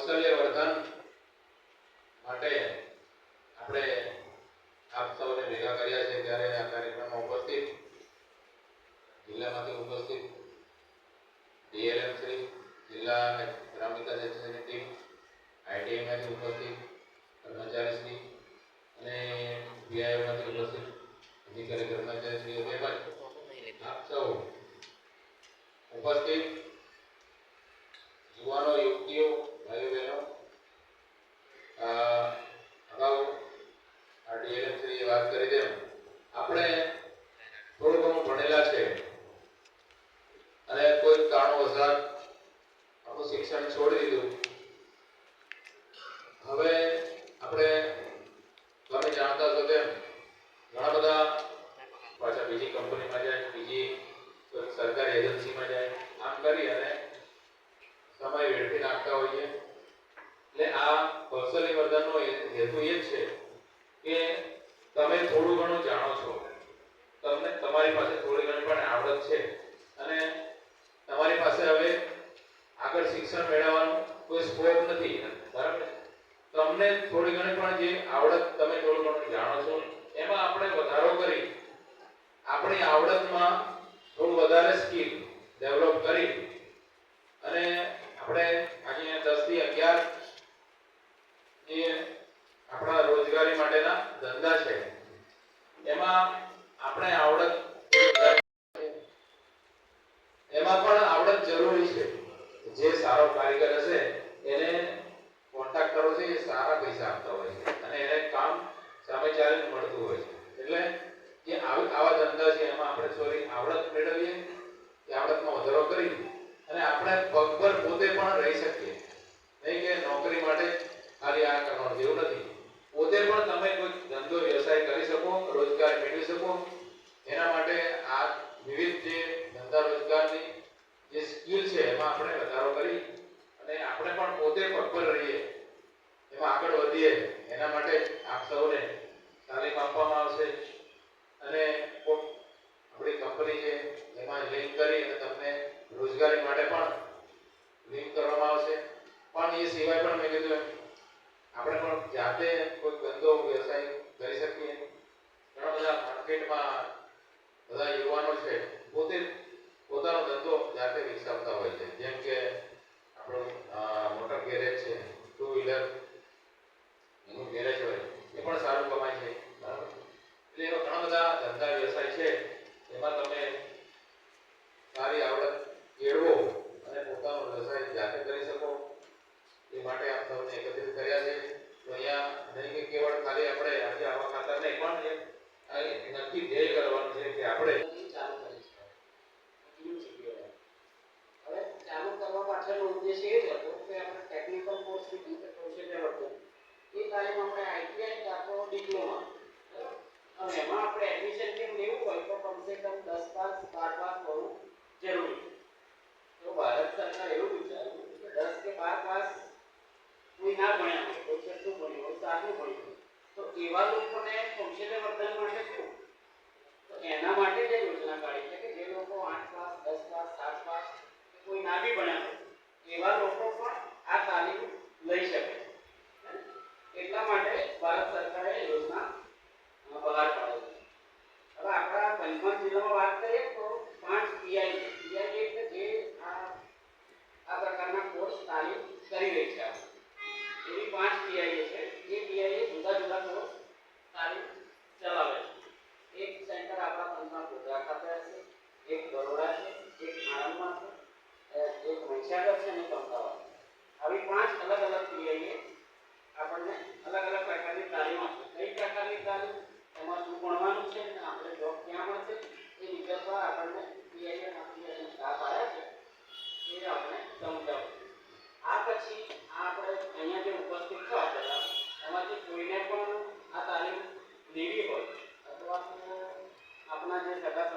કૌશલ્ય વર્ધન માટે આપણે આપ સૌને ભેગા કર્યા છે ત્યારે આ કાર્યક્રમમાં ઉપસ્થિત જિલ્લામાંથી ઉપસ્થિત ડીએલએમ શ્રી, જિલ્લા ગ્રામ વિકાસ એજન્સીની ટીમ, આઈટીઆઈમાંથી ઉપસ્થિત કર્મચારી શ્રી અને પીઆઈઓમાંથી ઉપસ્થિત અધિકારી કર્મચારી શ્રીઓ તેમજ આપ સૌ ઉપસ્થિત વાત કરી તેમ આપણે થોડું ઘણું ભણેલા છે. અને કોઈ કારણોસર આપણું શિક્ષણ છોડી દીધું. હવે આપણે તમે જાણતા છો તેમ ઘણા બધા પાછા બીજી કંપનીમાં જાય, બીજી સરકારી એજન્સીમાં જાય, આમ કરી અને સમય વેડફી નાખતા હોઈએ. એટલે આ કૌશલ્ય વર્ધનનો હેતુ એ જ છે કે તમે થોડું ઘણું જાણો છો. તમને તમારી પાસે થોડી ઘણી પણ આવડત છે. અને તમારી પાસે હવે આગળ શિક્ષણ મેળવવાનું કોઈ સ્કોપ નથી. બરાબર તમને થોડી ઘણી પણ જે આવડત તમે થોડું ઘણું જાણો છો, એમાં આપણે વધારો કરી, આપણી આવડતમાં થોડું વધારે સ્કિલ ડેવલપ કરી અને આપણે અહીંયા દસથી અગિયાર જે આપણા રોજગારી માટેના ધંધા છે એમાં આપણે આવડત એમાં પણ આવડત જરૂરી છે જે કારીગર હશે, એને કોન્ટ્રાક્ટરો છે, એ સારા પૈસા આપતા હોય છે. અને એને કામ સામે ચાલીને મળતું હોય છે. એટલે જે આવા ધંધા છે, એમાં આપણે થોડી આવડત મેળવીએ, એ આવડતમાં વધારો કરી અને આપણે પગભર પોતે પણ રહી શકીએ. નહીં કે નોકરી માટે ખાલી આ કરવાનું જેવું નથી. પોતે પણ તમે કોઈ ધંધો, વ્યવસાય કરી શકો, રોજગાર મેળવી શકો. એના માટે આ વિવિધ જે ધંધા રોજગારની જે સ્કિલ છે, એમાં આપણે વધારો કરી અને આપણે પણ પોતે પગભર રહીએ. એમાં આગળ વધીએ. એના માટે આપ સૌને તાલીમ આપવામાં આવશે. અને આપણી કંપની છે, એમાં લિંક કરી અને તમને રોજગારી માટે પણ લિંક કરવામાં આવશે. પણ એ સિવાય પણ મેં કીધું આપણે પણ જાતે કોઈ ધંધો, વ્યવસાય કરી શકીએ. ઘણા બધા માર્કેટમાં બધા યુવાનો છે, પોતે પોતાનો ધંધો જાતે વિકસાવતા હોય છે જેમ કે આપણું અ, મોટર ગેરેજ છે ટુ વ્હીલર એનું ગેરેજ હોય એ પણ સારું કમાય છે બરાબર એટલે એવા ઘણા બધા ધંધા વ્યવસાય છે, એમાં તમે સારી આવડત કેળવો અને પોતાનો વ્યવસાય જાતે કરી શકો. એ માટે આપ સૌને એકત્રિત કર્યા છે. તો અહીંયા નહીં કે કેવળ ખાલી આપણે આજે આવા ખાતર નહીં, પણ આ નક્કી ધ્યેય કરવાનું છે કે આપણે ચાલુ કરી છે યુનિવર્સિટીઓએ. હવે ચાલુ કરવા પાછળનો ઉદ્દેશ એ જ હતો કે આપણે ટેકનિકલ કોર્સ લીધી કે કૌશલ્ય વર્ધન એ તાલીમ આપણે આઈટીઆઈ કાં તો ડિપ્લોમા અને એમાં આપણે એડમિશન કેમ લેવું હોય તો કમસે કમ દસ પાસ બાર પાસ હોવું જરૂરી છે તો ભારત સરકાર એવું વિચાર્યું કે દસ કે બાર પાસ કોઈ તો એવા લોકોને કૌશલ્ય વર્ધન માટે શું? તો એના માટે જે યોજના કાઢી છે કે જે લોકો આઠ ક્લાસ દસ ક્લાસ સાત ક્લાસ કોઈ ના બી ભણ્યા હોય, એવા લોકો પણ આ તાલીમ લઈ શકે એટલા માટે ભારત સરકારે યોજના અ, બહાર પાડી છે હવે આપણા પંચમહાલ જિલ્લામાં વાત કરીએ તો પાંચ પીઆઈ પીઆઈ એટલે જે આ આ પ્રકારના કોર્સ તાલીમ કરી રહી છે આપણે. એવી પાંચ પીઆઈ છે જે પીઆઈ જુદા જુદા કોર્સ તાલીમ ચલાવે છે એક સેન્ટર આપણા પંચમહાલ ગોધરા ખાતે હશે એક બરોડા છે એક આણંદમાં છે અ, એક છે અને અમદાવાદ આવી પાંચ અલગ અલગ પીઆઈએ આપણને અલગ અલગ પ્રકારની તાલીમ આપશે કઈ પ્રકારની તાલીમ? એમાં શું ભણવાનું છે અને આપણે જોબ ક્યાં મળશે? એ વિગતવાર આપણને પીઆઈએ જે સ્ટાફ આવ્યા છે. એ આપણે સમજાવશે આ પછી આ આપણે અહીંયા જે ઉપસ્થિત થવા બધા એમાંથી કોઈને પણ આ તાલીમ લેવી હોય અથવા આપણા જે સગા